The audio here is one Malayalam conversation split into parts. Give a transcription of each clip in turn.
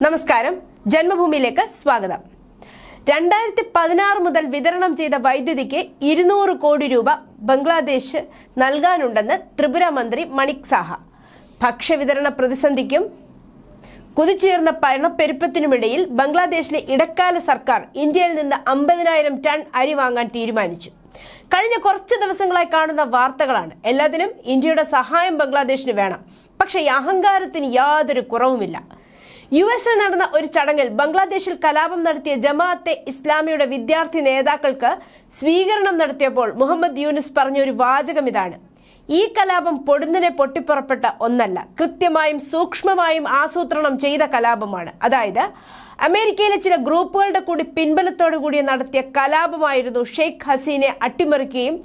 നമസ്കാരം. ജന്മഭൂമിയിലേക്ക് സ്വാഗതം. രണ്ടായിരത്തി പതിനാറ് മുതൽ വിതരണം ചെയ്ത വൈദ്യുതിക്ക് ഇരുന്നൂറ് കോടി രൂപ ബംഗ്ലാദേശ് നൽകാനുണ്ടെന്ന് ത്രിപുര മന്ത്രി മണിക് സാഹ. ഭക്ഷ്യവിതരണ പ്രതിസന്ധിക്കും കുതിച്ചുയർന്ന പണപ്പെരുപ്പത്തിനുമിടയിൽ ബംഗ്ലാദേശിലെ ഇടക്കാല സർക്കാർ ഇന്ത്യയിൽ നിന്ന് അമ്പതിനായിരം ടൺ അരി വാങ്ങാൻ തീരുമാനിച്ചു. കഴിഞ്ഞ കുറച്ച് ദിവസങ്ങളായി കാണുന്ന വാർത്തകളാണ്. എല്ലാത്തിനും ഇന്ത്യയുടെ സഹായം ബംഗ്ലാദേശിന് വേണം. പക്ഷേ അഹങ്കാരത്തിന് യാതൊരു കുറവുമില്ല. യു എസിൽ നടന്ന ഒരു ചടങ്ങിൽ ബംഗ്ലാദേശിൽ കലാപം നടത്തിയ ജമാഅത്തെ ഇസ്ലാമിയുടെ വിദ്യാർത്ഥി നേതാക്കൾക്ക് സ്വീകരണം നടത്തിയപ്പോൾ മുഹമ്മദ് യൂനിസ് പറഞ്ഞ ഒരു വാചകം ഇതാണ്. ഈ കലാപം പൊടുന്നിനെ പൊട്ടിപ്പുറപ്പെട്ട ഒന്നല്ല കൃത്യമായും സൂക്ഷ്മമായും ആസൂത്രണം ചെയ്ത കലാപമാണ്. അതായത് അമേരിക്കയിലെ ചില ഗ്രൂപ്പുകളുടെ കൂടി പിൻബലത്തോടു കൂടി നടത്തിയ കലാപമായിരുന്നു ഷെയ്ഖ് ഹസീനെ അട്ടിമറിക്കുകയും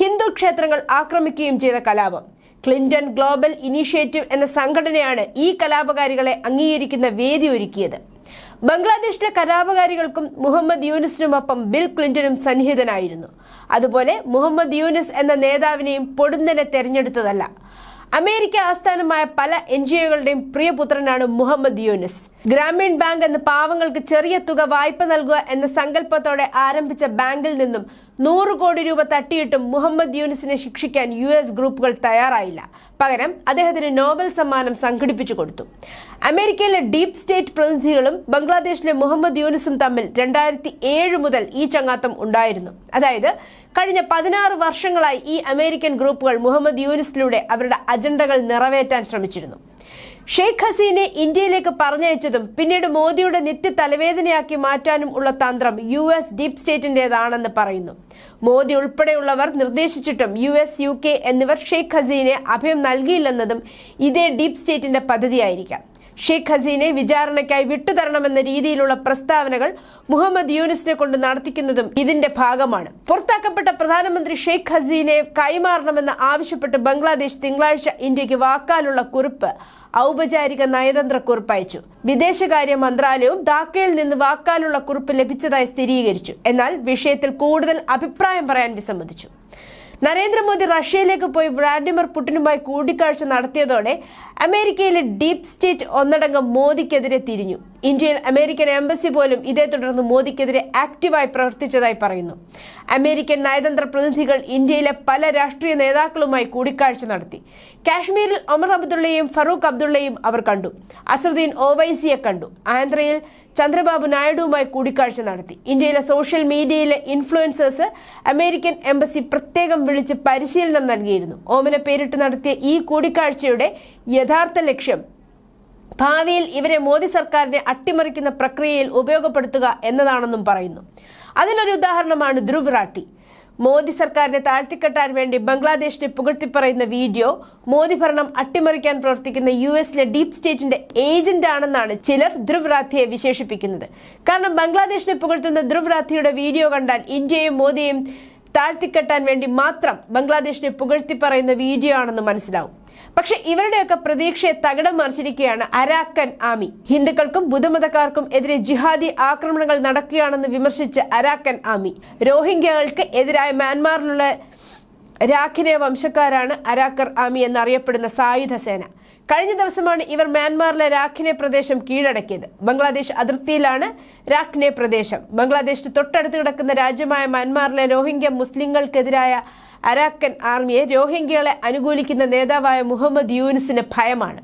ഹിന്ദു ക്ഷേത്രങ്ങൾ ആക്രമിക്കുകയും ചെയ്ത കലാപം. ക്ലിന്റൺ ഗ്ലോബൽ ഇനീഷ്യേറ്റീവ് എന്ന സംഘടനയാണ് ഈ കലാപകാരികളെ അംഗീകരിക്കുന്ന വേദി ഒരുക്കിയത്. ബംഗ്ലാദേശിലെ കലാപകാരികൾക്കും മുഹമ്മദ് യൂനിസിനുമൊപ്പം ബിൽ ക്ലിന്റണും സന്നിഹിതനായിരുന്നു. അതുപോലെ മുഹമ്മദ് യൂനിസ് എന്ന നേതാവിനെയും പൊടുന്നനെ തെരഞ്ഞെടുത്തതല്ല. അമേരിക്ക ആസ്ഥാനമായ പല എൻ ജി ഒകളുടെയും പ്രിയപുത്രനാണ് മുഹമ്മദ് യൂനിസ്. ഗ്രാമീൺ ബാങ്ക് എന്ന പാവങ്ങൾക്ക് ചെറിയ തുക വായ്പ നൽകുക എന്ന സങ്കല്പത്തോടെ ആരംഭിച്ച ബാങ്കിൽ നിന്നും നൂറ് കോടി രൂപ തട്ടിയിട്ടും മുഹമ്മദ് യൂനിസിനെ ശിക്ഷിക്കാൻ യു എസ് ഗ്രൂപ്പുകൾ തയ്യാറായില്ല. പകരം അദ്ദേഹത്തിന് നോബൽ സമ്മാനം സംഘടിപ്പിച്ചു കൊടുത്തു. അമേരിക്കയിലെ ഡീപ് സ്റ്റേറ്റ് പ്രതിനിധികളും ബംഗ്ലാദേശിലെ മുഹമ്മദ് യൂനിസും തമ്മിൽ രണ്ടായിരത്തി ഏഴ് മുതൽ ഈ ചങ്ങാത്തം ഉണ്ടായിരുന്നു. അതായത് കഴിഞ്ഞ പതിനാറ് വർഷങ്ങളായി ഈ അമേരിക്കൻ ഗ്രൂപ്പുകൾ മുഹമ്മദ് യൂനിസിലൂടെ അവരുടെ അജണ്ടകൾ നിറവേറ്റാൻ ശ്രമിച്ചിരുന്നു. ഷെയ്ഖ് ഹസീനെ ഇന്ത്യയിലേക്ക് പറഞ്ഞയച്ചതും പിന്നീട് മോദിയുടെ നിത്യ തലവേദനയാക്കി മാറ്റാനും ഉള്ള തന്ത്രം യു എസ് ഡീപ് സ്റ്റേറ്റിന്റേതാണെന്ന് പറയുന്നു. മോദി ഉൾപ്പെടെയുള്ളവർ നിർദ്ദേശിച്ചിട്ടും യു എസ് യു കെ എന്നിവർ ഷെയ്ഖ് ഹസീനെ അഭയം നൽകിയില്ലെന്നതും ഇതേ ഡീപ് സ്റ്റേറ്റിന്റെ പദ്ധതിയായിരിക്കാം. ഷെയ്ഖ് ഹസീനെ വിചാരണയ്ക്കായി വിട്ടുതരണമെന്ന രീതിയിലുള്ള പ്രസ്താവനകൾ മുഹമ്മദ് യൂനിസിനെ കൊണ്ട് നടത്തിക്കുന്നതും ഇതിന്റെ ഭാഗമാണ്. പുറത്താക്കപ്പെട്ട പ്രധാനമന്ത്രി ഷെയ്ഖ് ഹസീനെ കൈമാറണമെന്ന് ആവശ്യപ്പെട്ട് ബംഗ്ലാദേശ് തിങ്കളാഴ്ച ഇന്ത്യയ്ക്ക് വാക്കാലുള്ള കുറിപ്പ് ഔപചാരിക നയതന്ത്ര കുറിപ്പ് അയച്ചു. വിദേശകാര്യ മന്ത്രാലയവും ധാക്കയിൽ നിന്ന് വാക്കാലുള്ള കുറിപ്പ് ലഭിച്ചതായി സ്ഥിരീകരിച്ചു. എന്നാൽ വിഷയത്തിൽ കൂടുതൽ അഭിപ്രായം പറയാൻ വിസമ്മതിച്ചു. നരേന്ദ്രമോദി റഷ്യയിലേക്ക് പോയി വ്ളാഡിമിർ പുടിനുമായി കൂടിക്കാഴ്ച നടത്തിയതോടെ അമേരിക്കയിലെ ഡീപ് സ്റ്റേറ്റ് ഒന്നടങ്കം മോദിക്കെതിരെ തിരിഞ്ഞു. ഇന്ത്യയിൽ അമേരിക്കൻ എംബസി പോലും ഇതേ തുടർന്ന് മോദിക്കെതിരെ ആക്റ്റീവായി പ്രവർത്തിച്ചതായി പറയുന്നു. അമേരിക്കൻ നയതന്ത്ര പ്രതിനിധികൾ ഇന്ത്യയിലെ പല രാഷ്ട്രീയ നേതാക്കളുമായി കൂടിക്കാഴ്ച നടത്തി. കാശ്മീരിൽ ഒമർ അബ്ദുള്ളയും ഫറൂഖ് അബ്ദുള്ളയും അവർ കണ്ടു. അസറുദ്ദീൻ ഒവൈസിയെ കണ്ടു. ആന്ധ്രയിൽ ചന്ദ്രബാബു നായിഡുവുമായി കൂടിക്കാഴ്ച നടത്തി. ഇന്ത്യയിലെ സോഷ്യൽ മീഡിയയിലെ ഇൻഫ്ലുവൻസേഴ്സ് അമേരിക്കൻ എംബസി പ്രത്യേകം വിളിച്ച് പരിശീലനം നൽകിയിരുന്നു. ഓമന പേരിട്ട് നടത്തിയ ഈ കൂടിക്കാഴ്ചയുടെ യഥാർത്ഥ ലക്ഷ്യം ഭാവിയിൽ ഇവരെ മോദി സർക്കാരിനെ അട്ടിമറിക്കുന്ന പ്രക്രിയയിൽ ഉപയോഗപ്പെടുത്തുക എന്നതാണെന്നും പറയുന്നു. അതിനൊരു ഉദാഹരണമാണ് ധ്രുവ് റാട്ടി മോദി സർക്കാരിനെ താഴ്ത്തിക്കെട്ടാൻ വേണ്ടി ബംഗ്ലാദേശിനെ പുകഴ്ത്തിപ്പറയുന്ന വീഡിയോ മോദി ഭരണം അട്ടിമറിക്കാൻ പ്രവർത്തിക്കുന്ന യു എസിലെ ഡീപ് സ്റ്റേറ്റിന്റെ ഏജന്റ് ആണെന്നാണ് ചിലർ ധ്രുവ് റാത്തിയെ വിശേഷിപ്പിക്കുന്നത്. കാരണം ബംഗ്ലാദേശിനെ പുകഴ്ത്തുന്ന ധ്രുവ് റാത്തിയുടെ വീഡിയോ കണ്ടാൽ ഇന്ത്യയും മോദിയും താഴ്ത്തിക്കെട്ടാൻ വേണ്ടി മാത്രം ബംഗ്ലാദേശിനെ പുകഴ്ത്തി പറയുന്ന വീഡിയോ ആണെന്ന് മനസ്സിലാവും. പക്ഷെ ഇവരുടെയൊക്കെ പ്രതീക്ഷയെ തകിടം മറിച്ചിരിക്കുകയാണ് അരാക്കൻ ആമി. ഹിന്ദുക്കൾക്കും ബുദ്ധമതക്കാർക്കും എതിരെ ജിഹാദി ആക്രമണങ്ങൾ നടക്കുകയാണെന്ന് വിമർശിച്ച അരാക്കൻ ആമി. രോഹിംഗ്യകൾക്ക് എതിരായ മ്യാൻമാറിലുള്ള രാഖിനെ വംശക്കാരാണ് അരാക്കർ ആമി എന്നറിയപ്പെടുന്ന സായുധ സേന. കഴിഞ്ഞ ദിവസമാണ് ഇവർ മ്യാൻമാറിലെ രാഖിനെ പ്രദേശം കീഴടക്കിയത്. ബംഗ്ലാദേശ് അതിർത്തിയിലാണ് രാഖ്നെ പ്രദേശം. ബംഗ്ലാദേശിന് തൊട്ടടുത്ത് കിടക്കുന്ന രാജ്യമായ മ്യാൻമാറിലെ രോഹിംഗ്യ മുസ്ലിങ്ങൾക്കെതിരായ അരാക്കൻ ആർമിയെ രോഹിംഗ്യകളെ അനുകൂലിക്കുന്ന നേതാവായ മുഹമ്മദ് യൂനിസിന് ഭയമാണ്.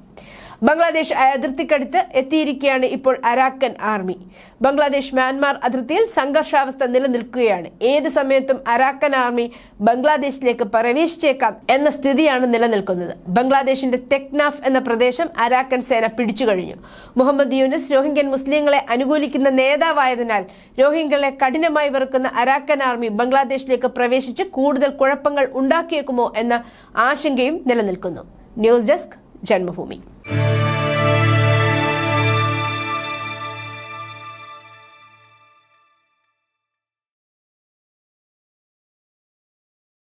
ബംഗ്ലാദേശ് അതിർത്തിക്കടുത്ത് എത്തിയിരിക്കുകയാണ് ഇപ്പോൾ അരാക്കൻ ആർമി. ബംഗ്ലാദേശ് മ്യാൻമാർ അതിർത്തിയിൽ സംഘർഷാവസ്ഥ നിലനിൽക്കുകയാണ്. ഏത് സമയത്തും അരാക്കൻ ആർമി ബംഗ്ലാദേശിലേക്ക് പ്രവേശിച്ചേക്കാം എന്ന സ്ഥിതിയാണ് നിലനിൽക്കുന്നത്. ബംഗ്ലാദേശിന്റെ തെക്നാഫ് എന്ന പ്രദേശം അരാക്കൻ സേന പിടിച്ചു കഴിഞ്ഞു. മുഹമ്മദ് യൂനിസ് രോഹിംഗ്യൻ മുസ്ലിങ്ങളെ അനുകൂലിക്കുന്ന നേതാവായതിനാൽ രോഹിംഗ്യകളെ കഠിനമായി വെറുക്കുന്ന അരാക്കൻ ആർമി ബംഗ്ലാദേശിലേക്ക് പ്രവേശിച്ച് കൂടുതൽ കുഴപ്പങ്ങൾ ഉണ്ടാക്കിയേക്കുമോ എന്ന ആശങ്കയും നിലനിൽക്കുന്നു. ന്യൂസ് ഡെസ്ക് जन्मभूमि।